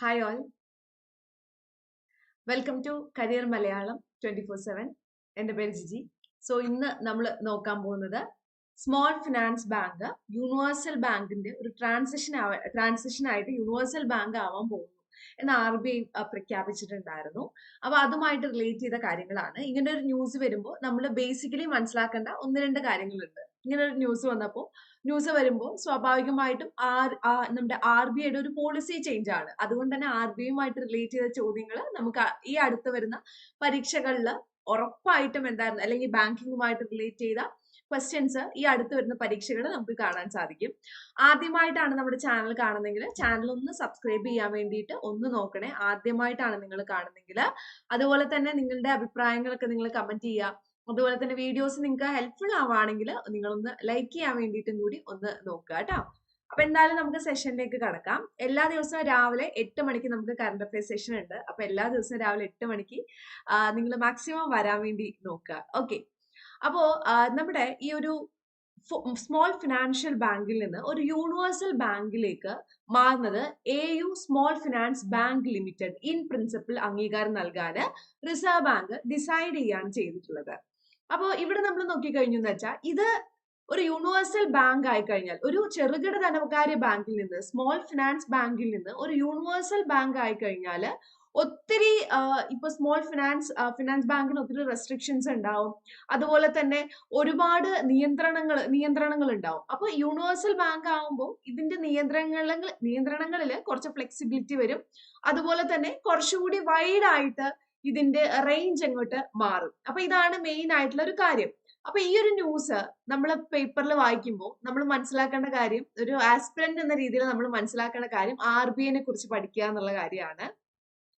Hi all welcome to career Malayalam twenty four seven എന്റെ പേര് Jiji. So ഇന്ന് നമ്മൾ നോക്കാൻ പോകുന്നത് സ്മോൾ ഫിനാൻസ് ബാങ്ക് യൂണിവേഴ്സൽ ബാങ്കിന്റെ ഒരു ട്രാൻസിഷൻ ട്രാൻസിഷൻ ആയിട്ട് യൂണിവേഴ്സൽ ബാങ്ക് ആവാൻ പോകുന്നു എന്ന് ആർ ബി ഐ പ്രഖ്യാപിച്ചിട്ടുണ്ടായിരുന്നു. അപ്പൊ അതുമായിട്ട് റിലേറ്റ് ചെയ്ത കാര്യങ്ങളാണ്. ഇങ്ങനെ ഒരു ന്യൂസ് വരുമ്പോൾ നമ്മൾ ബേസിക്കലി മനസ്സിലാക്കേണ്ട ഒന്ന് രണ്ട് കാര്യങ്ങളുണ്ട്. ഇങ്ങനെ ഒരു ന്യൂസ് വന്നപ്പോൾ ന്യൂസ് വരുമ്പോൾ സ്വാഭാവികമായിട്ടും ആർ നമ്മുടെ ആർ ബി ഐയുടെ ഒരു പോളിസി ചേഞ്ച് ആണ്. അതുകൊണ്ട് തന്നെ ആർ ബി ഐയുമായിട്ട് റിലേറ്റ് ചെയ്ത ചോദ്യങ്ങൾ നമുക്ക് ഈ അടുത്ത് വരുന്ന പരീക്ഷകളിൽ ഉറപ്പായിട്ടും എന്തായിരുന്നു അല്ലെങ്കിൽ ബാങ്കിങ്ങുമായിട്ട് റിലേറ്റ് ചെയ്ത ക്വസ്റ്റ്യൻസ് ഈ അടുത്ത് വരുന്ന പരീക്ഷകൾ നമുക്ക് കാണാൻ സാധിക്കും. ആദ്യമായിട്ടാണ് നമ്മുടെ ചാനൽ കാണുന്നെങ്കിൽ ചാനൽ ഒന്ന് സബ്സ്ക്രൈബ് ചെയ്യാൻ വേണ്ടിയിട്ട് ഒന്ന് നോക്കണേ. ആദ്യമായിട്ടാണ് നിങ്ങൾ കാണുന്നെങ്കിൽ അതുപോലെ തന്നെ നിങ്ങളുടെ അഭിപ്രായങ്ങളൊക്കെ നിങ്ങൾ കമന്റ് ചെയ്യുക. അതുപോലെ തന്നെ വീഡിയോസ് നിങ്ങൾക്ക് ഹെൽപ്ഫുൾ ആവുകയാണെങ്കിൽ നിങ്ങളൊന്ന് ലൈക്ക് ചെയ്യാൻ വേണ്ടിയിട്ടും കൂടി ഒന്ന് നോക്കുക കേട്ടോ. അപ്പൊ എന്തായാലും നമുക്ക് സെഷനിലേക്ക് കടക്കാം. എല്ലാ ദിവസവും രാവിലെ എട്ട് മണിക്ക് നമുക്ക് കറണ്ട് അഫയർ സെഷൻ ഉണ്ട്. അപ്പൊ എല്ലാ ദിവസവും രാവിലെ എട്ട് മണിക്ക് നിങ്ങൾ മാക്സിമം വരാൻ വേണ്ടി നോക്കുക. ഓക്കെ അപ്പോ നമ്മുടെ ഈ ഒരു സ്മോൾ ഫിനാൻഷ്യൽ ബാങ്കിൽ നിന്ന് ഒരു യൂണിവേഴ്സൽ ബാങ്കിലേക്ക് മാറുന്നത് A U small finance bank limited in principle അംഗീകാരം നൽകാൻ റിസർവ് ബാങ്ക് ഡിസൈഡ് ചെയ്യാണ് ചെയ്തിട്ടുള്ളത്. അപ്പോൾ ഇവിടെ നമ്മൾ നോക്കിക്കഴിഞ്ഞു എന്ന് വെച്ചാൽ ഇത് ഒരു യൂണിവേഴ്സൽ ബാങ്ക് ആയി കഴിഞ്ഞാൽ ഒരു ചെറുകിട ധനകാര്യ ബാങ്കിൽ നിന്ന് സ്മോൾ ഫിനാൻസ് ബാങ്കിൽ നിന്ന് ഒരു യൂണിവേഴ്സൽ ബാങ്ക് ആയി കഴിഞ്ഞാൽ ഒത്തിരി ഇപ്പൊ സ്മോൾ ഫിനാൻസ് ഫിനാൻസ് ബാങ്കിന് ഒത്തിരി റെസ്ട്രിക്ഷൻസ് ഉണ്ടാവും. അതുപോലെ തന്നെ ഒരുപാട് നിയന്ത്രണങ്ങൾ നിയന്ത്രണങ്ങൾ ഉണ്ടാവും. അപ്പൊ യൂണിവേഴ്സൽ ബാങ്ക് ആകുമ്പോൾ ഇതിന്റെ നിയന്ത്രണങ്ങളിൽ നിയന്ത്രണങ്ങളിൽ കുറച്ച് ഫ്ലെക്സിബിലിറ്റി വരും. അതുപോലെ തന്നെ കുറച്ചുകൂടി വൈഡ് ആയിട്ട് ഇതിന്റെ റേഞ്ച് അങ്ങോട്ട് മാറും. അപ്പൊ ഇതാണ് മെയിൻ ആയിട്ടുള്ള ഒരു കാര്യം. അപ്പൊ ഈ ഒരു ന്യൂസ് നമ്മൾ പേപ്പറിൽ വായിക്കുമ്പോൾ നമ്മൾ മനസ്സിലാക്കേണ്ട കാര്യം ഒരു ആസ്പിരന്റ് എന്ന രീതിയിൽ നമ്മൾ മനസ്സിലാക്കേണ്ട കാര്യം ആർ ബി ഐനെ കുറിച്ച് പഠിക്കുക എന്നുള്ള കാര്യമാണ്.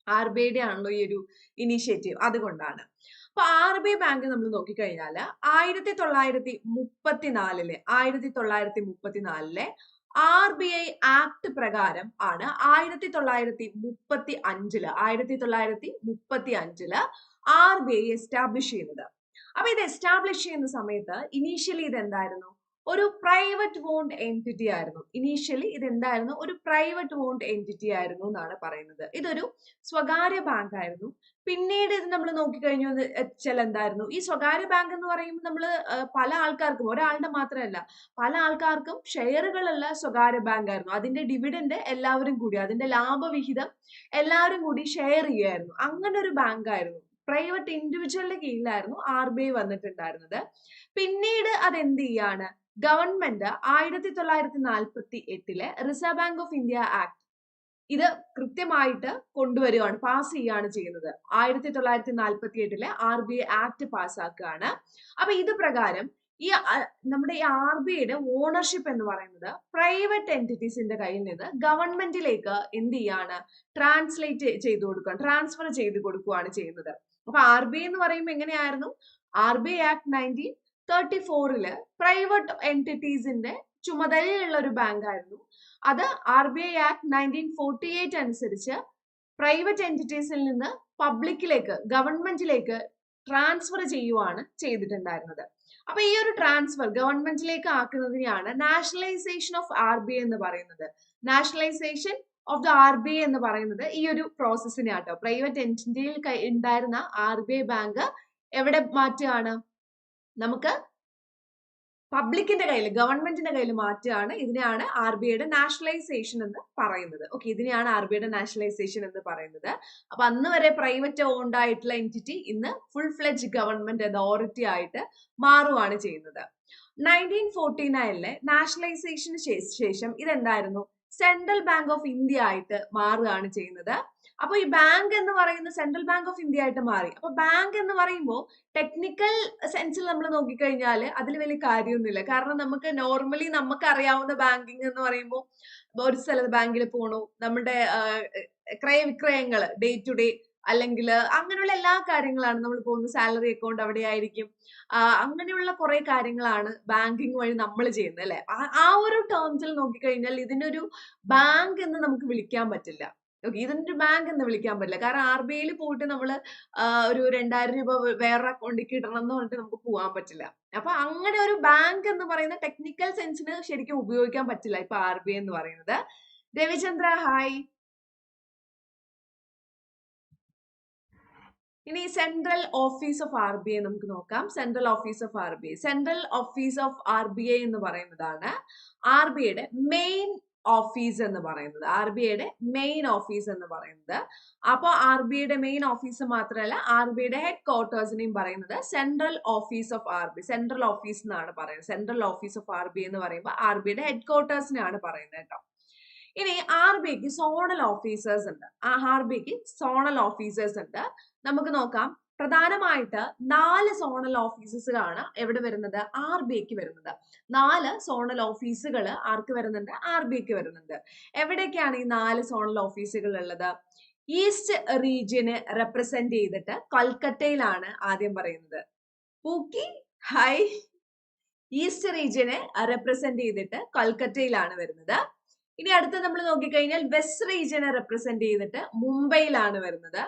ആർ ബി ഐയുടെ ആണല്ലോ ഈ ഒരു ഇനീഷ്യേറ്റീവ് അതുകൊണ്ടാണ്. അപ്പൊ ആർ ബി ഐ ബാങ്ക് നമ്മൾ നോക്കിക്കഴിഞ്ഞാൽ ആയിരത്തി തൊള്ളായിരത്തി മുപ്പത്തിനാലിലെ ആയിരത്തി തൊള്ളായിരത്തി മുപ്പത്തിനാലിലെ ആർ ബി ഐ ആക്ട് പ്രകാരം ആണ് ആയിരത്തി തൊള്ളായിരത്തി മുപ്പത്തി അഞ്ചിൽ ആയിരത്തി തൊള്ളായിരത്തി മുപ്പത്തി അഞ്ചിൽ ആർ ബി ഐ എസ്റ്റാബ്ലിഷ് ചെയ്യുന്നത്. അപ്പൊ ഇത് എസ്റ്റാബ്ലിഷ് ചെയ്യുന്ന സമയത്ത് ഇനീഷ്യലി ഇത് എന്തായിരുന്നു ഒരു പ്രൈവറ്റ് വോണ്ട് എന്റിറ്റി ആയിരുന്നു. ഇനീഷ്യലി ഇത് എന്തായിരുന്നു ഒരു പ്രൈവറ്റ് വോണ്ട് എന്റിറ്റി ആയിരുന്നു എന്നാണ് പറയുന്നത്. ഇതൊരു സ്വകാര്യ ബാങ്ക് ആയിരുന്നു. പിന്നീട് ഇത് നമ്മൾ നോക്കിക്കഴിഞ്ഞു വെച്ചാൽ എന്തായിരുന്നു? ഈ സ്വകാര്യ ബാങ്ക് എന്ന് പറയുമ്പോൾ നമ്മൾ പല ആൾക്കാർക്കും ഒരാളുടെ മാത്രമല്ല പല ആൾക്കാർക്കും ഷെയറുകളുള്ള സ്വകാര്യ ബാങ്ക് ആയിരുന്നു. അതിന്റെ ഡിവിഡൻഡ് എല്ലാവരും കൂടി അതിന്റെ ലാഭവിഹിതം എല്ലാവരും കൂടി ഷെയർ ചെയ്യുമായിരുന്നു അങ്ങനെ ഒരു ബാങ്ക് ആയിരുന്നു. പ്രൈവറ്റ് ഇൻഡിവിജ്വലിന്റെ കീഴിലായിരുന്നു ആർ ബി ഐ വന്നിട്ടുണ്ടായിരുന്നത്. പിന്നീട് അത് എന്ത് ചെയ്യാണ്? ഗവൺമെന്റ് ആയിരത്തി തൊള്ളായിരത്തി നാൽപ്പത്തി എട്ടിലെ reserve bank of India act ഇത് കൃത്യമായിട്ട് കൊണ്ടുവരികയാണ് പാസ് ചെയ്യുകയാണ് ചെയ്യുന്നത്. ആയിരത്തി തൊള്ളായിരത്തി നാൽപ്പത്തി എട്ടിലെ ആർ ബി ഐ ആക്ട് പാസ്സാക്കുകയാണ്. അപ്പൊ ഇത് പ്രകാരം ഈ നമ്മുടെ ഈ ആർ ബി ഐയുടെ ഓണർഷിപ്പ് എന്ന് പറയുന്നത് പ്രൈവറ്റ് എന്റിറ്റീസിന്റെ കയ്യിൽ നിന്ന് ഗവൺമെന്റിലേക്ക് എന്ത് ചെയ്യാണ്? ട്രാൻസ്ലേറ്റ് ചെയ്തു കൊടുക്കുക ട്രാൻസ്ഫർ ചെയ്ത് കൊടുക്കുകയാണ് ചെയ്യുന്നത്. അപ്പൊ ആർ ബി ഐ എന്ന് പറയുമ്പോൾ എങ്ങനെയായിരുന്നു? R B I act nineteen thirty ഫോറിൽ പ്രൈവറ്റ് എന്റിറ്റീസിന്റെ ചുമതലയുള്ള ഒരു ബാങ്ക് ആയിരുന്നു അത് R B I act nineteen forty eight അനുസരിച്ച് പ്രൈവറ്റ് എന്റിറ്റീസിൽ നിന്ന് പബ്ലിക്കിലേക്ക് ഗവൺമെന്റിലേക്ക് ട്രാൻസ്ഫർ ചെയ്യുവാണ് ചെയ്തിട്ടുണ്ടായിരുന്നത്. അപ്പൊ ഈ ഒരു ട്രാൻസ്ഫർ ഗവൺമെന്റിലേക്ക് ആക്കുന്നതിനെയാണ് nationalisation of R B I എന്ന് പറയുന്നത്. Nationalisation of the R B I എന്ന് പറയുന്നത് ഈ ഒരു പ്രോസസ്സിനെ ആട്ടോ പ്രൈവറ്റ് എന്റിറ്റിയിൽ ഉണ്ടായിരുന്ന ആർ ബി ഐ ബാങ്ക് എവിടെ മാറ്റുകയാണ്? നമുക്ക് പബ്ലിക്കിന്റെ കയ്യിൽ ഗവൺമെന്റിന്റെ കയ്യിൽ മാറ്റുകയാണ്. ഇതിനെയാണ് ആർ ബി ഐയുടെ നാഷണലൈസേഷൻ എന്ന് പറയുന്നത്. ഓക്കെ ഇതിനെയാണ് ആർ ബി ഐയുടെ നാഷണലൈസേഷൻ എന്ന് പറയുന്നത്. അപ്പൊ അന്ന് വരെ പ്രൈവറ്റ് ഓൺഡ് ആയിട്ടുള്ള എന്റിറ്റി ഇന്ന് ഫുൾ ഫ്ലെജ് ഗവൺമെന്റ് അതോറിറ്റി ആയിട്ട് മാറുകയാണ് ചെയ്യുന്നത്. നയന്റീൻ ഫോർട്ടി നയനിലെ നാഷണലൈസേഷന് ശേഷം ഇതെന്തായിരുന്നു? സെൻട്രൽ ബാങ്ക് ഓഫ് ഇന്ത്യ ആയിട്ട് മാറുകയാണ് ചെയ്യുന്നത്. അപ്പൊ ഈ ബാങ്ക് എന്ന് പറയുന്ന സെൻട്രൽ ബാങ്ക് ഓഫ് ഇന്ത്യ ആയിട്ട് മാറി. അപ്പൊ ബാങ്ക് എന്ന് പറയുമ്പോൾ ടെക്നിക്കൽ സെൻസിൽ നമ്മൾ നോക്കിക്കഴിഞ്ഞാൽ അതിൽ വലിയ കാര്യമൊന്നുമില്ല. കാരണം നമുക്ക് നോർമലി നമുക്ക് അറിയാവുന്ന ബാങ്കിങ് എന്ന് പറയുമ്പോൾ ഒരു സ്ഥലത്ത് ബാങ്കിൽ പോണു. നമ്മുടെ ക്രയവിക്രയങ്ങൾ ഡേ ടു ഡേ അല്ലെങ്കിൽ അങ്ങനെയുള്ള എല്ലാ കാര്യങ്ങളാണ്. നമ്മൾ പോകുന്ന സാലറി അക്കൗണ്ട് അവിടെ ആയിരിക്കും. അങ്ങനെയുള്ള കുറെ കാര്യങ്ങളാണ് ബാങ്കിങ് വഴി നമ്മൾ ചെയ്യുന്നത് അല്ലെ? ആ ഒരു ടേംസിൽ നോക്കിക്കഴിഞ്ഞാൽ ഇതിനൊരു ബാങ്ക് എന്ന് നമുക്ക് വിളിക്കാൻ പറ്റില്ല. ഓക്കെ ഇതിനൊരു ബാങ്ക് എന്ന് വിളിക്കാൻ പറ്റില്ല. കാരണം ആർ ബി ഐയിൽ പോയിട്ട് നമ്മൾ ഒരു രണ്ടായിരം രൂപ വേറെ അക്കൗണ്ടിലേക്ക് ഇടണം എന്ന് പറഞ്ഞിട്ട് നമുക്ക് പോകാൻ പറ്റില്ല. അപ്പൊ അങ്ങനെ ഒരു ബാങ്ക് എന്ന് പറയുന്ന ടെക്നിക്കൽ സെൻസിന് ശരിക്കും ഉപയോഗിക്കാൻ പറ്റില്ല ഇപ്പൊ ആർ ബി ഐ എന്ന് പറയുന്നത്. രവിചന്ദ്ര ഹായ് ഇനി central office of R B I നമുക്ക് നോക്കാം central office of R B I central office of R B I എന്ന് പറയുന്നതാണ് ആർ ബി ഐയുടെ മെയിൻ ഓഫീസ് എന്ന് പറയുന്നത് ആർ ബി ഐയുടെ മെയിൻ ഓഫീസ് എന്ന് പറയുന്നത് അപ്പോൾ ആർ ബി ഐയുടെ മെയിൻ ഓഫീസ് മാത്രമല്ല ആർ ബി ഐയുടെ ഹെഡ് ക്വാർട്ടേഴ്സിനെയും പറയുന്നത് central office of R B central office എന്നാണ് പറയുന്നത് central office of R B എന്ന് പറയുമ്പോൾ ആർ ബിയുടെ ഹെഡ് ക്വാർട്ടേഴ്സിനെയാണ് പറയുന്നത് കേട്ടോ ഇനി ആർ ബിക്ക് സോണൽ ഓഫീസേഴ്സ് ഉണ്ട് ആർ ബിക്ക് സോണൽ ഓഫീസേഴ്സ് ഉണ്ട് നമുക്ക് നോക്കാം. പ്രധാനമായിട്ട് നാല് സോണൽ ഓഫീസസുകളാണ് എവിടെ വരുന്നത്? ആർ ബി ഐക്ക് വരുന്നത്. നാല് സോണൽ ഓഫീസുകൾ ആർക്ക് വരുന്നുണ്ട്? ആർ ബി ഐക്ക് വരുന്നുണ്ട്. എവിടെയൊക്കെയാണ് ഈ നാല് സോണൽ ഓഫീസുകൾ ഉള്ളത്? ഈസ്റ്റ് റീജിയന് റെപ്രസെന്റ് ചെയ്തിട്ട് കൊൽക്കത്തയിലാണ് ആദ്യം പറയുന്നത്. പൂക്കി ഹൈ ഈസ്റ്റ് റീജിയനെ റെപ്രസെന്റ് ചെയ്തിട്ട് കൊൽക്കത്തയിലാണ് വരുന്നത്. ഇനി അടുത്ത് നമ്മൾ നോക്കിക്കഴിഞ്ഞാൽ വെസ്റ്റ് റീജിയനെ റെപ്രസെന്റ് ചെയ്തിട്ട് മുംബൈയിലാണ് വരുന്നത്.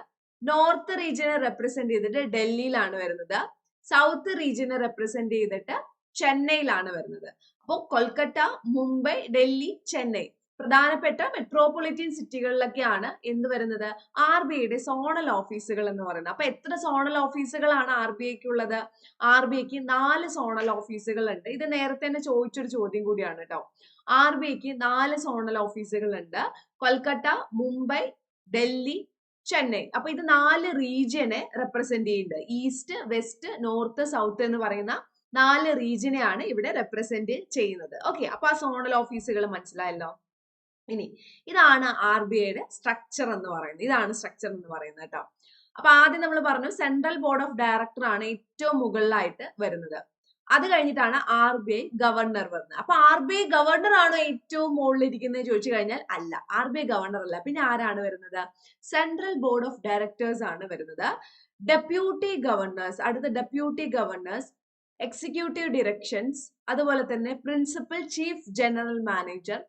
നോർത്ത് റീജിയനെ റെപ്രസെന്റ് ചെയ്തിട്ട് ഡൽഹിയിലാണ് വരുന്നത്. സൗത്ത് റീജിയനെ റെപ്രസെന്റ് ചെയ്തിട്ട് ചെന്നൈയിലാണ് വരുന്നത്. അപ്പോൾ കൊൽക്കത്ത മുംബൈ ഡൽഹി ചെന്നൈ. പ്രധാനപ്പെട്ട മെട്രോപൊളിറ്റൻ സിറ്റികളിലൊക്കെയാണ് എന്ത് വരുന്നത്? ആർ ബി ഐയുടെ സോണൽ ഓഫീസുകൾ എന്ന് പറയുന്നത്. അപ്പൊ എത്ര സോണൽ ഓഫീസുകളാണ് ആർ ബി ഐക്ക് ഉള്ളത് ആർ ബി ഐക്ക് നാല് സോണൽ ഓഫീസുകൾ ഉണ്ട് ഇത് നേരത്തെ തന്നെ ചോദിച്ചൊരു ചോദ്യം കൂടിയാണ് കേട്ടോ. ആർ ബി ഐക്ക് നാല് സോണൽ ഓഫീസുകൾ ഉണ്ട് കൊൽക്കത്ത മുംബൈ ഡൽഹി ചെന്നൈ. അപ്പൊ ഇത് നാല് റീജിയനെ റെപ്രസെന്റ് ചെയ്യുന്നുണ്ട്. ഈസ്റ്റ് വെസ്റ്റ് നോർത്ത് സൗത്ത് എന്ന് പറയുന്ന നാല് റീജിയനെയാണ് ഇവിടെ റെപ്രസെന്റ് ചെയ്യുന്നത്. ഓക്കെ അപ്പൊ ആ സോണൽ ഓഫീസുകൾ മനസ്സിലായല്ലോ? ഇനി ഇതാണ് ആർ ബി ഐയുടെ സ്ട്രക്ചർ എന്ന് പറയുന്നത്. ഇതാണ് സ്ട്രക്ചർ എന്ന് പറയുന്നത് കേട്ടോ. അപ്പൊ ആദ്യം നമ്മൾ പറഞ്ഞു സെൻട്രൽ ബോർഡ് ഓഫ് ഡയറക്ടർ ആണ് ഏറ്റവും മുകളിലായിട്ട് വരുന്നത്. അത് കഴിഞ്ഞിട്ടാണ് ആർ ബി ഐ ഗവർണർ വരുന്നത് അപ്പൊ ആർ ബി ഐ ഗവർണർ ആണോ ഏറ്റവും മുകളിലിരിക്കുന്നത് ചോദിച്ചു കഴിഞ്ഞാൽ അല്ല. ആർ ബി ഐ ഗവർണർ അല്ല. പിന്നെ ആരാണ് വരുന്നത്? സെൻട്രൽ ബോർഡ് ഓഫ് ഡയറക്ടേഴ്സ് ആണ് വരുന്നത്. ഡെപ്യൂട്ടി ഗവർണേഴ്സ് അടുത്ത ഡെപ്യൂട്ടി ഗവർണേഴ്സ് എക്സിക്യൂട്ടീവ് ഡിറക്ഷൻസ് അതുപോലെ തന്നെ principal chief general manager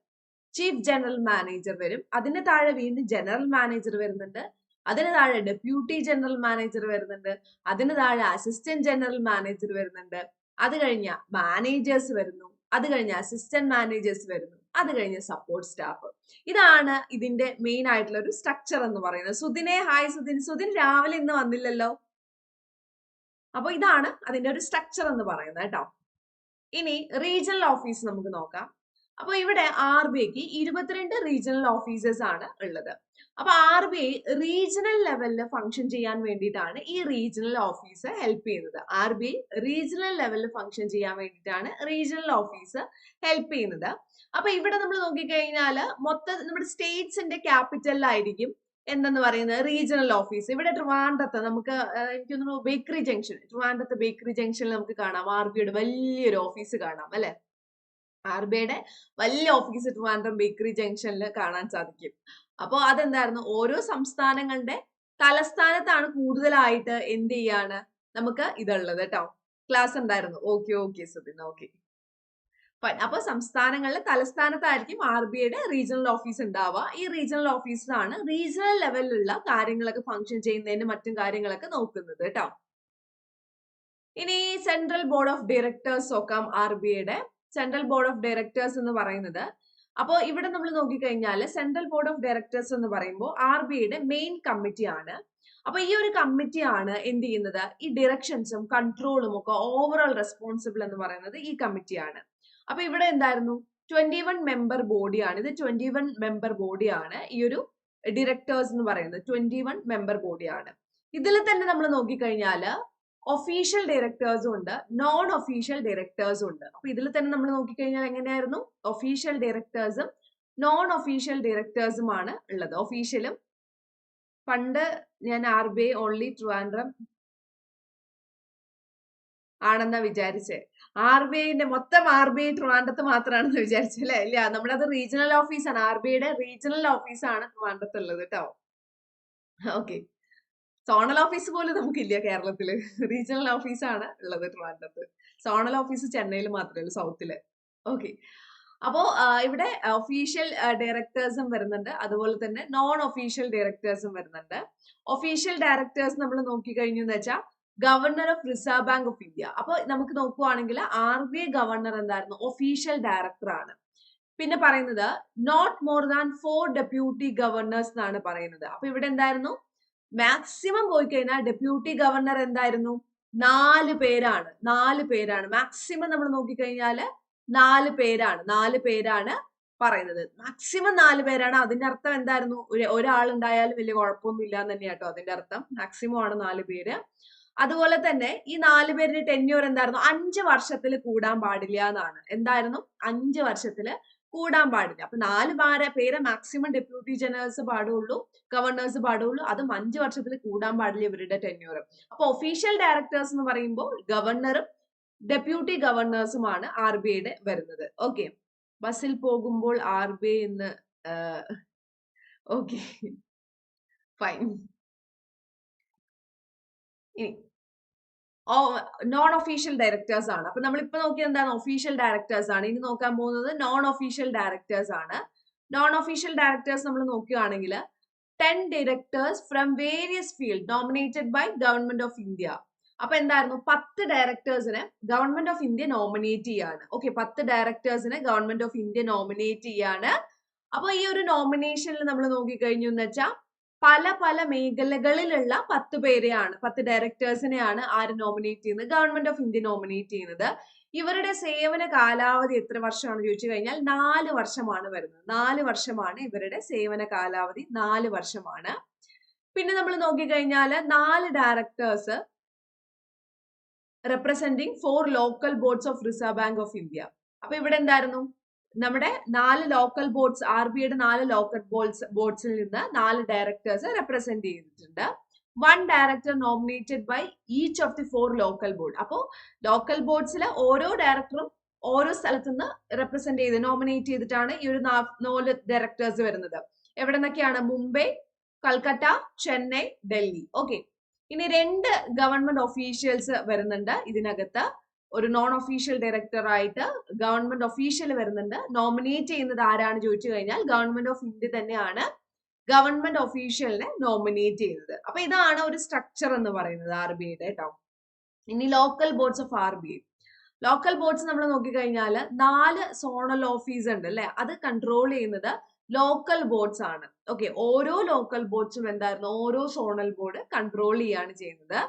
chief general manager വരും. അതിന് താഴെ വീണ്ടും ജനറൽ മാനേജർ വരുന്നുണ്ട്. അതിന് താഴെ ഡെപ്യൂട്ടി ജനറൽ മാനേജർ വരുന്നുണ്ട്. അതിന് താഴെ അസിസ്റ്റന്റ് ജനറൽ മാനേജർ വരുന്നുണ്ട്. അത് കഴിഞ്ഞ മാനേജേഴ്സ് വരുന്നു അത് കഴിഞ്ഞ അസിസ്റ്റന്റ് മാനേജേഴ്സ് വരുന്നു അത് കഴിഞ്ഞ സപ്പോർട്ട് സ്റ്റാഫ് ഇതാണ് ഇതിന്റെ മെയിൻ ആയിട്ടുള്ള ഒരു സ്ട്രക്ചർ എന്ന് പറയുന്നത്. സുദിനെ ഹായ് സുദിൻ. സുദിൻ രാവിലെ ഇന്ന് വന്നില്ലല്ലോ. അപ്പൊ ഇതാണ് അതിന്റെ ഒരു സ്ട്രക്ചർ എന്ന് പറയുന്നത് കേട്ടോ. ഇനി റീജിയണൽ ഓഫീസ് നമുക്ക് നോക്കാം. അപ്പൊ ഇവിടെ ആർ ബി ഐക്ക് ഇരുപത്തിരണ്ട് റീജിയണൽ ഓഫീസേഴ്സ് ആണ് ഉള്ളത്. അപ്പൊ ആർ ബി ഐ റീജിയണൽ ലെവലിൽ ഫംഗ്ഷൻ ചെയ്യാൻ വേണ്ടിയിട്ടാണ് ഈ റീജിയണൽ ഓഫീസ് ഹെൽപ്പ് ചെയ്യുന്നത്. ആർ ബി ഐ റീജിയണൽ ലെവലിൽ ഫംഗ്ഷൻ ചെയ്യാൻ വേണ്ടിയിട്ടാണ് റീജിയണൽ ഓഫീസ് ഹെൽപ്പ് ചെയ്യുന്നത്. അപ്പൊ ഇവിടെ നമ്മൾ നോക്കിക്കഴിഞ്ഞാൽ മൊത്തം നമ്മുടെ സ്റ്റേറ്റ്സിന്റെ ക്യാപിറ്റലിലായിരിക്കും എന്തെന്ന് പറയുന്നത്? റീജിയണൽ ഓഫീസ് ഇവിടെ ട്രിവാൻഡ്രത്ത് നമുക്ക് എനിക്ക് തോന്നുന്നു ബേക്കറി ജംഗ്ഷൻ ട്രിവാൻഡ്രത്ത് ബേക്കറി ജംഗ്ഷനിൽ നമുക്ക് കാണാം. ആർ ബി ഐയുടെ വലിയൊരു ഓഫീസ് കാണാം അല്ലെ? ആർ ബി ഐയുടെ വലിയ ഓഫീസ് ട്രിവാൻഡ്രം ബേക്കറി ജംഗ്ഷനിൽ കാണാൻ സാധിക്കും. അപ്പോൾ അതെന്തായിരുന്നു? ഓരോ സംസ്ഥാനങ്ങളുടെ തലസ്ഥാനത്താണ് കൂടുതലായിട്ട് എന്ത് ചെയ്യാണ് നമുക്ക് ഇതുള്ളത് കേട്ടോ ക്ലാസ് ഉണ്ടായിരുന്നു. ഓക്കെ ഓക്കെ സുധിൻ ഓക്കെ അപ്പൊ സംസ്ഥാനങ്ങളിലെ തലസ്ഥാനത്തായിരിക്കും ആർ ബി ഐയുടെ റീജിയണൽ ഓഫീസ് ഉണ്ടാവുക ഈ റീജിയണൽ ഓഫീസിലാണ് റീജിയണൽ ലെവലിലുള്ള കാര്യങ്ങളൊക്കെ ഫംഗ്ഷൻ ചെയ്യുന്നതിന് മറ്റും കാര്യങ്ങളൊക്കെ നോക്കുന്നത് കേട്ടോ ഇനി സെൻട്രൽ ബോർഡ് ഓഫ് ഡയറക്ടേഴ്സ് നോക്കാം ആർ ബി ഐയുടെ സെൻട്രൽ ബോർഡ് ഓഫ് ഡയറക്ടേഴ്സ് എന്ന് പറയുന്നത്. അപ്പോൾ ഇവിടെ നമ്മൾ നോക്കിക്കഴിഞ്ഞാൽ സെൻട്രൽ ബോർഡ് ഓഫ് ഡയറക്ടേഴ്സ് എന്ന് പറയുമ്പോൾ ആർ ബി ഐയുടെ മെയിൻ കമ്മിറ്റിയാണ് അപ്പൊ ഈ ഒരു കമ്മിറ്റിയാണ് എന്ത് ചെയ്യുന്നത്? ഈ ഡിറക്ഷൻസും കൺട്രോളും ഒക്കെ ഓവറോൾ റെസ്പോൺസിബിൾ എന്ന് പറയുന്നത് ഈ കമ്മിറ്റിയാണ് അപ്പൊ ഇവിടെ എന്തായിരുന്നു? ട്വന്റി വൺ മെമ്പർ ബോഡിയാണ് ഇത് ട്വന്റി വൺ മെമ്പർ ബോഡിയാണ് ഈ ഒരു ഡിറക്ടേഴ്സ് എന്ന് പറയുന്നത്. ട്വന്റി വൺ മെമ്പർ ബോഡിയാണ് ഇതിൽ തന്നെ നമ്മൾ നോക്കിക്കഴിഞ്ഞാൽ ഒഫീഷ്യൽ ഡയറക്ടേഴ്സും ഉണ്ട് നോൺ ഒഫീഷ്യൽ ഡയറക്ടേഴ്സും ഉണ്ട്. അപ്പൊ ഇതിൽ തന്നെ നമ്മൾ നോക്കിക്കഴിഞ്ഞാൽ എങ്ങനെയായിരുന്നു? ഒഫീഷ്യൽ ഡയറക്ടേഴ്സും നോൺ ഒഫീഷ്യൽ ഡയറക്ടേഴ്സുമാണ് ഉള്ളത്. ഒഫീഷ്യലും പണ്ട് ഞാൻ R B I only Trivandrum ആണെന്നാ വിചാരിച്ചേ. ആർ ബി ഐന്റെ മൊത്തം ആർ ബി ഐ ട്രിവാൻഡ്രത്ത് മാത്രമാണെന്ന് വിചാരിച്ചല്ലേ? ഇല്ല നമ്മുടെ അത് റീജിയണൽ ഓഫീസാണ് ആർ ബി ഐയുടെ റീജിയണൽ ഓഫീസാണ് ട്രിവാൻഡ്രത്ത് ഉള്ളത് കേട്ടോ ഓക്കെ സോണൽ ഓഫീസ് പോലും നമുക്കില്ല കേരളത്തിൽ. റീജിയണൽ ഓഫീസാണ് ഉള്ളത് ട്രിവാൻഡ്രത്ത്. സോണൽ ഓഫീസ് ചെന്നൈയിൽ മാത്രമേ ഉള്ളൂ സൗത്തിൽ. ഓക്കെ. അപ്പോ ഇവിടെ ഒഫീഷ്യൽ ഡയറക്ടേഴ്സും വരുന്നുണ്ട്. അതുപോലെ തന്നെ നോൺ ഒഫീഷ്യൽ ഡയറക്ടേഴ്സും വരുന്നുണ്ട്. ഒഫീഷ്യൽ ഡയറക്ടേഴ്സ് നമ്മൾ നോക്കിക്കഴിഞ്ഞു എന്ന് വെച്ചാൽ governor of reserve bank of India അപ്പോൾ നമുക്ക് നോക്കുവാണെങ്കിൽ ആർ ബി ഐ ഗവർണർ എന്തായിരുന്നു? ഒഫീഷ്യൽ ഡയറക്ടർ ആണ്. പിന്നെ പറയുന്നത് not more than four deputy governors എന്നാണ് പറയുന്നത്. അപ്പൊ ഇവിടെ എന്തായിരുന്നു? മാക്സിമം പോയി കഴിഞ്ഞാൽ ഡെപ്യൂട്ടി ഗവർണർ എന്തായിരുന്നു? നാല് പേരാണ്. നാല് പേരാണ്. മാക്സിമം നമ്മൾ നോക്കിക്കഴിഞ്ഞാൽ നാല് പേരാണ്. നാല് പേരാണ് പറയുന്നത്. മാക്സിമം നാല് പേരാണ്. അതിന്റെ അർത്ഥം എന്തായിരുന്നു? ഒരു ഒരാൾ ഉണ്ടായാലും വലിയ കുഴപ്പമൊന്നും ഇല്ല എന്ന് തന്നെയാട്ടോ അതിന്റെ അർത്ഥം. മാക്സിമം ആണ് നാല് പേര്. അതുപോലെ തന്നെ ഈ നാല് പേരുടെ ടെന്യൂർ എന്തായിരുന്നു? അഞ്ച് വർഷത്തിൽ കൂടാൻ പാടില്ല എന്നാണ്. എന്തായിരുന്നു? അഞ്ച് വർഷത്തിൽ കൂടാൻ പാടില്ല. അപ്പൊ നാല് പേരെ പേരെ മാക്സിമം ഡെപ്യൂട്ടി ജനറൽസ് പാടുള്ളൂ ഗവർണേഴ്സ് പാടുള്ളൂ. അതും അഞ്ച് വർഷത്തിൽ കൂടാൻ പാടില്ല ഇവരുടെ ടെന്യൂർ അപ്പൊ ഒഫീഷ്യൽ ഡയറക്ടേഴ്സ് എന്ന് പറയുമ്പോൾ ഗവർണറും ഡെപ്യൂട്ടി ഗവർണേഴ്സുമാണ് ആർ ബി ഐയുടെ വരുന്നത്. ഓക്കെ ബസ്സിൽ പോകുമ്പോൾ ആർ ബി ഐ എന്ന് ഓക്കെ ഫൈൻ ഇനി നോൺ ഒഫീഷ്യൽ ഡയറക്ടേഴ്സ് ആണ്. അപ്പൊ നമ്മൾ ഇപ്പൊ നോക്കിയത് എന്താണ്? ഒഫീഷ്യൽ ഡയറക്ടേഴ്സ് ആണ്. ഇനി നോക്കാൻ പോകുന്നത് നോൺ ഒഫീഷ്യൽ ഡയറക്ടേഴ്സ് ആണ്. നോൺ ഒഫീഷ്യൽ ഡയറക്ടേഴ്സ് നമ്മൾ നോക്കുകയാണെങ്കിൽ ten directors from various field nominated by government of India അപ്പൊ എന്തായിരുന്നു? പത്ത് ഡയറക്ടേഴ്സിനെ ഗവൺമെന്റ് ഓഫ് ഇന്ത്യ നോമിനേറ്റ് ചെയ്യാണ്. ഓക്കെ പത്ത് ഡയറക്ടേഴ്സിനെ ഗവൺമെന്റ് ഓഫ് ഇന്ത്യ നോമിനേറ്റ് ചെയ്യാണ്. അപ്പൊ ഈ ഒരു നോമിനേഷനിൽ നമ്മൾ നോക്കിക്കഴിഞ്ഞു എന്ന് വെച്ചാൽ പല പല മേഖലകളിലുള്ള പത്ത് പേരെയാണ് പത്ത് ഡയറക്ടേഴ്സിനെയാണ് ആര് നോമിനേറ്റ് ചെയ്യുന്നത്? ഗവൺമെന്റ് ഓഫ് ഇന്ത്യ നോമിനേറ്റ് ചെയ്യുന്നത്. ഇവരുടെ സേവന കാലാവധി എത്ര വർഷമാണ് ചോദിച്ചു കഴിഞ്ഞാൽ നാല് വർഷമാണ് വരുന്നത്. നാല് വർഷമാണ് ഇവരുടെ സേവന കാലാവധി. നാല് വർഷമാണ്. പിന്നെ നമ്മൾ നോക്കിക്കഴിഞ്ഞാൽ നാല് directors representing four local boards of reserve bank of India അപ്പൊ ഇവിടെ എന്തായിരുന്നു? നമ്മുടെ നാല് ലോക്കൽ ബോർഡ്സ് ആർ ബി ഐയുടെ നാല് ലോക്കൽ ബോർഡ്സ് ബോർഡ്സിൽ നിന്ന് നാല് ഡയറക്ടേഴ്സ് റെപ്രസെന്റ് ചെയ്തിട്ടുണ്ട്. One director nominated by each of the four local board അപ്പോൾ ലോക്കൽ ബോർഡ്സിലെ ഓരോ ഡയറക്ടറും ഓരോ സ്ഥലത്തു നിന്ന് റെപ്രസെന്റ് ചെയ്ത് നോമിനേറ്റ് ചെയ്തിട്ടാണ് ഈ ഒരു നാല് ഡയറക്ടേഴ്സ് വരുന്നത്. എവിടെ നിന്നൊക്കെയാണ്? മുംബൈ കൽക്കട്ട ചെന്നൈ ഡൽഹി. ഓക്കെ ഇനി രണ്ട് ഗവൺമെന്റ് ഒഫീഷ്യൽസ് വരുന്നുണ്ട് ഇതിനകത്ത്. ഒരു നോൺ ഒഫീഷ്യൽ ഡയറക്ടറായിട്ട് ഗവൺമെന്റ് ഒഫീഷ്യൽ വരുന്നുണ്ട്. നോമിനേറ്റ് ചെയ്യുന്നത് ആരാണ് ചോദിച്ചു കഴിഞ്ഞാൽ ഗവൺമെന്റ് ഓഫ് ഇന്ത്യ തന്നെയാണ് ഗവൺമെന്റ് ഒഫീഷ്യലിനെ നോമിനേറ്റ് ചെയ്യുന്നത്. അപ്പൊ ഇതാണ് ഒരു സ്ട്രക്ചർ എന്ന് പറയുന്നത് ആർ ബി ഐയുടെ കേട്ടോ ഇനി local boards of R B I local boards നമ്മൾ നോക്കിക്കഴിഞ്ഞാൽ നാല് സോണൽ ഓഫീസ് ഉണ്ട് അല്ലെ? അത് കൺട്രോൾ ചെയ്യുന്നത് ലോക്കൽ ബോർഡ്സ് ആണ്. ഓക്കെ ഓരോ ലോക്കൽ ബോർഡ്സും എന്തായിരുന്നു? ഓരോ സോണൽ ബോർഡ് കൺട്രോൾ ചെയ്യാണ് ചെയ്യുന്നത്.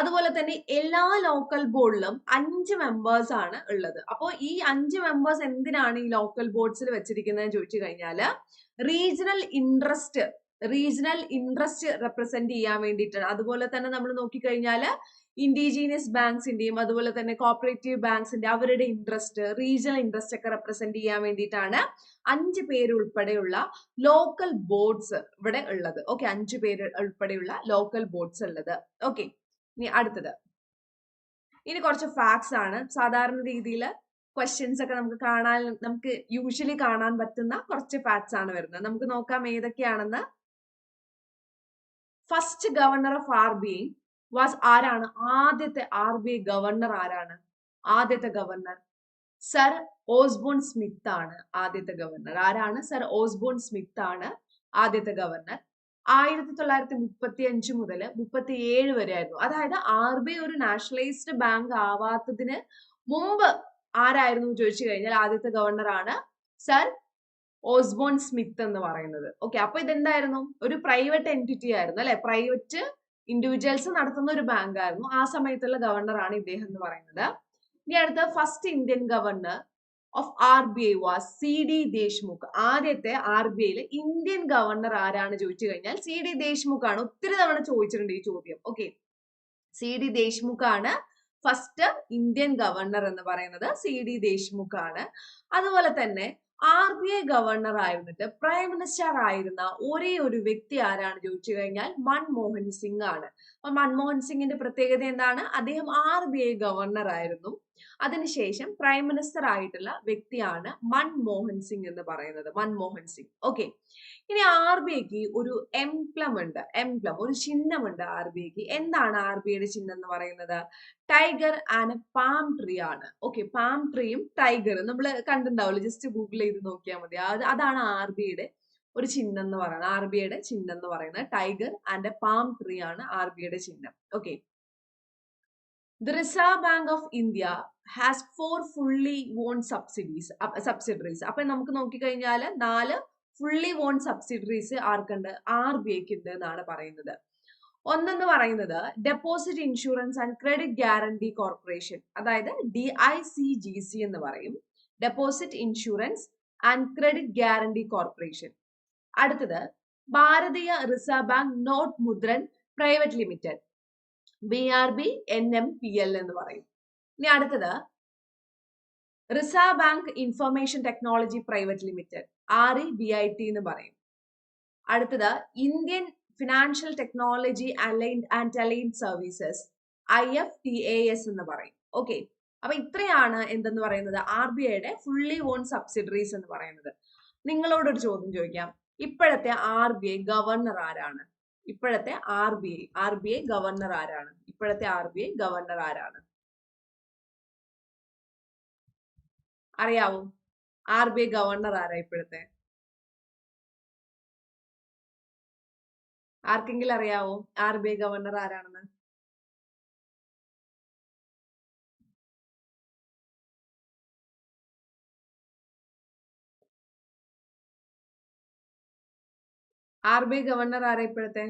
അതുപോലെ തന്നെ എല്ലാ ലോക്കൽ ബോർഡിലും അഞ്ച് മെമ്പേഴ്സ് ആണ് ഉള്ളത്. അപ്പോൾ ഈ അഞ്ച് മെമ്പേഴ്സ് എന്തിനാണ് ഈ ലോക്കൽ ബോർഡ്സിൽ വെച്ചിരിക്കുന്നത് ചോദിച്ചു കഴിഞ്ഞാൽ regional interest regional interest represent ചെയ്യാൻ വേണ്ടിയിട്ടാണ്. അതുപോലെ തന്നെ നമ്മൾ നോക്കിക്കഴിഞ്ഞാൽ ഇൻഡിജീനിയസ് ബാങ്ക്സിന്റെയും അതുപോലെ തന്നെ കോപ്പറേറ്റീവ് ബാങ്ക്സിന്റെ അവരുടെ ഇൻട്രസ്റ്റ് റീജിയണൽ ഇൻട്രസ്റ്റ് ഒക്കെ റെപ്രസെന്റ് ചെയ്യാൻ വേണ്ടിയിട്ടാണ് അഞ്ച് പേര് ഉൾപ്പെടെയുള്ള ലോക്കൽ ബോർഡ്സ് ഇവിടെ ഉള്ളത്. ഓക്കെ അഞ്ച് പേര് ഉൾപ്പെടെയുള്ള ലോക്കൽ ബോർഡ്സ് ഉള്ളത്. ഓക്കെ ഇനി അടുത്തത്. ഇനി കുറച്ച് ഫാക്ട്സ് ആണ്. സാധാരണ രീതിയിൽ ക്വസ്റ്റ്യൻസ് ഒക്കെ നമുക്ക് കാണാൻ നമുക്ക് യൂഷ്വലി കാണാൻ പറ്റുന്ന കുറച്ച് ഫാക്ട്സ് ആണ് വരുന്നത്. നമുക്ക് നോക്കാം ഏതൊക്കെയാണെന്ന്. First governor of R B was ആരാണ്? ആദ്യത്തെ ആർ ബി ഗവർണർ ആരാണ്? ആദ്യത്തെ ഗവർണർ സർ ഓസ്ബോൺ സ്മിത്ത് ആണ്. ആദ്യത്തെ ഗവർണർ ആരാണ്? സർ ഓസ്ബോൺ സ്മിത്ത് ആണ് ആദ്യത്തെ ഗവർണർ ആയിരത്തി തൊള്ളായിരത്തി മുപ്പത്തി അഞ്ച് മുതൽ മുപ്പത്തി ഏഴ് വരെ ആയിരുന്നു അതായത് ആർ ബി ഐ ഒരു നാഷണലൈസ്ഡ് ബാങ്ക് ആവാത്തതിന് മുമ്പ് ആരായിരുന്നു ചോദിച്ചു കഴിഞ്ഞാൽ ആദ്യത്തെ ഗവർണർ ആണ് സർ ഓസ്ബോൺ സ്മിത്ത് എന്ന് പറയുന്നത്. ഓക്കെ അപ്പൊ ഇതെന്തായിരുന്നു? ഒരു പ്രൈവറ്റ് എന്റിറ്റി ആയിരുന്നു അല്ലെ? പ്രൈവറ്റ് ഇൻഡിവിജ്വൽസ് നടത്തുന്ന ഒരു ബാങ്ക് ആയിരുന്നു. ആ സമയത്തുള്ള ഗവർണർ ആണ് ഇദ്ദേഹം എന്ന് പറയുന്നത്. ഇനി അടുത്ത first Indian governor of R B I was C D Deshmukh ആദ്യത്തെ ആർ ബി ഐയിലെ ഇന്ത്യൻ ഗവർണർ ആരാണ് ചോദിച്ചു കഴിഞ്ഞാൽ സി ഡി ദേശ്മുഖ് ആണ് ഒത്തിരി തവണ ചോദിച്ചിട്ടുണ്ട് ഈ ചോദ്യം. ഓക്കെ സി ഡി ദേശ്മുഖ് ആണ് ഫസ്റ്റ് ഇന്ത്യൻ ഗവർണർ എന്ന് പറയുന്നത് സി ഡി ദേശ്മുഖ് ആണ്. അതുപോലെ തന്നെ ആർ ബി ഐ ഗവർണർ ആയിരുന്നിട്ട് പ്രൈം മിനിസ്റ്റർ ആയിരുന്ന ഒരേ ഒരു വ്യക്തി ആരാണ് ചോദിച്ചു കഴിഞ്ഞാൽ മൻമോഹൻ സിംഗ് ആണ്. അപ്പൊ മൻമോഹൻ സിംഗിന്റെ പ്രത്യേകത എന്താണ്? അദ്ദേഹം ആർ ബി ഐ ഗവർണർ ആയിരുന്നു. അതിനുശേഷം പ്രൈം മിനിസ്റ്റർ ആയിട്ടുള്ള വ്യക്തിയാണ് മൻമോഹൻ സിംഗ് എന്ന് പറയുന്നത്. മൻമോഹൻ സിംഗ്. ഓക്കെ ഇനി ആർ ബി ഐക്ക് ഒരു എംപ്ലം ഉണ്ട്. എംപ്ലം ഒരു ചിഹ്നമുണ്ട് ആർ ബി ഐക്ക് എന്താണ് ആർ ബി ഐയുടെ ചിഹ്നം എന്ന് പറയുന്നത്? ടൈഗർ ആൻഡ് പാം ട്രീ ആണ്. ഓക്കെ പാം ട്രീയും ടൈഗറും നമ്മൾ കണ്ടിട്ടുണ്ടാവില്ല ജസ്റ്റ് ഗൂഗിൾ ചെയ്ത് നോക്കിയാൽ മതി. അത് അതാണ് ആർ ബി ഐയുടെ ഒരു ചിഹ്നം എന്ന് പറയുന്നത്. ആർ ബി ഐയുടെ ചിഹ്നം എന്ന് പറയുന്നത് ടൈഗർ ആൻഡ് പാം ട്രീ ആണ് ആർ ബി ഐയുടെ ചിഹ്നം. Okay the Reserve Bank of India has four fully owned subsidies subsidiaries അപ്പൊ നമുക്ക് നോക്കിക്കഴിഞ്ഞാൽ നാല് ഫുള്ളി വോൺ സബ്സിഡറീസ് ആർക്കുണ്ട്? ആർ ബി ഐക്ക് ഉണ്ട് എന്നാണ് പറയുന്നത്. ഒന്നെന്ന് പറയുന്നത് deposit insurance and credit guarantee corporation അതായത് D I C G C എന്ന് പറയും. Deposit insurance and credit guarantee corporation അടുത്തത് Bharatiya reserve bank note Mudran private limited B R B N M P L എന്ന് പറയും. ഇനി അടുത്തത്. Reserve bank information technology private limited R E B I T എന്ന് പറയും. അടുത്തത് Indian financial technology aligned and aligned services I F T A S എന്ന് പറയും. Okay അപ്പൊ ഇത്രയാണ് എന്തെന്ന് പറയുന്നത്? ആർ ബി ഐയുടെ ഫുള്ളി ഓൺ സബ്സിഡറീസ് എന്ന് പറയുന്നത്. നിങ്ങളോടൊരു ചോദ്യം ചോദിക്കാം. ഇപ്പോഴത്തെ ആർ ബി ഐ ഗവർണർ ആരാണ്? ഇപ്പോഴത്തെ R B I R B I governor ആരാണ്? ഇപ്പോഴത്തെ ആർ ബി ഐ ഗവർണർ ആരാണ്? അറിയാവോ? ആർ ബി ഐ ഗവർണർ ആരാ ഇപ്പോഴത്തെ? ആർക്കെങ്കിലും അറിയാവോ? ആർ ബി ഐ ഗവർണർ ആരാണെന്ന്? ആർ ബി ഗവർണർ ആരാ ഇപ്പോഴത്തെ?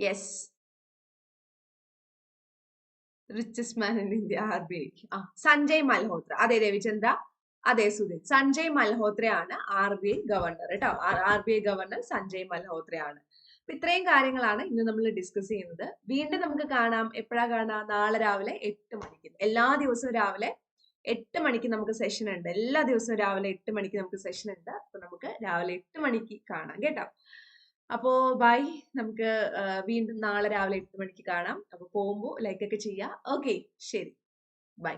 Yes richest man in India R B ഐക്ക് ആ സഞ്ജയ് മൽഹോത്ര. അതെ രവിചന്ദ്ര. അതെ സുധീർ. സഞ്ജയ് മൽഹോത്രയാണ് ആർ ബി ഐ ഗവർണർ. കേട്ടോ R B I governor Sanjay മൽഹോത്രയാണ്. അപ്പൊ ഇത്രയും കാര്യങ്ങളാണ് ഇന്ന് നമ്മൾ ഡിസ്കസ് ചെയ്യുന്നത്. വീണ്ടും നമുക്ക് കാണാം. എപ്പോഴാ കാണാം നാളെ രാവിലെ എട്ട് മണിക്ക്. എല്ലാ ദിവസവും രാവിലെ എട്ട് മണിക്ക് നമുക്ക് സെഷൻ ഉണ്ട്. എല്ലാ ദിവസവും രാവിലെ എട്ട് മണിക്ക് നമുക്ക് സെഷൻ ഉണ്ട്. അപ്പൊ നമുക്ക് രാവിലെ എട്ട് മണിക്ക് കാണാം കേട്ടോ. അപ്പോ ബൈ നമുക്ക് വീണ്ടും നാളെ രാവിലെ എട്ട് മണിക്ക് കാണാം. അപ്പൊ പോകുമ്പോൾ ലൈക്ക് ഒക്കെ ചെയ്യാം. ഓക്കെ ശരി. ബൈ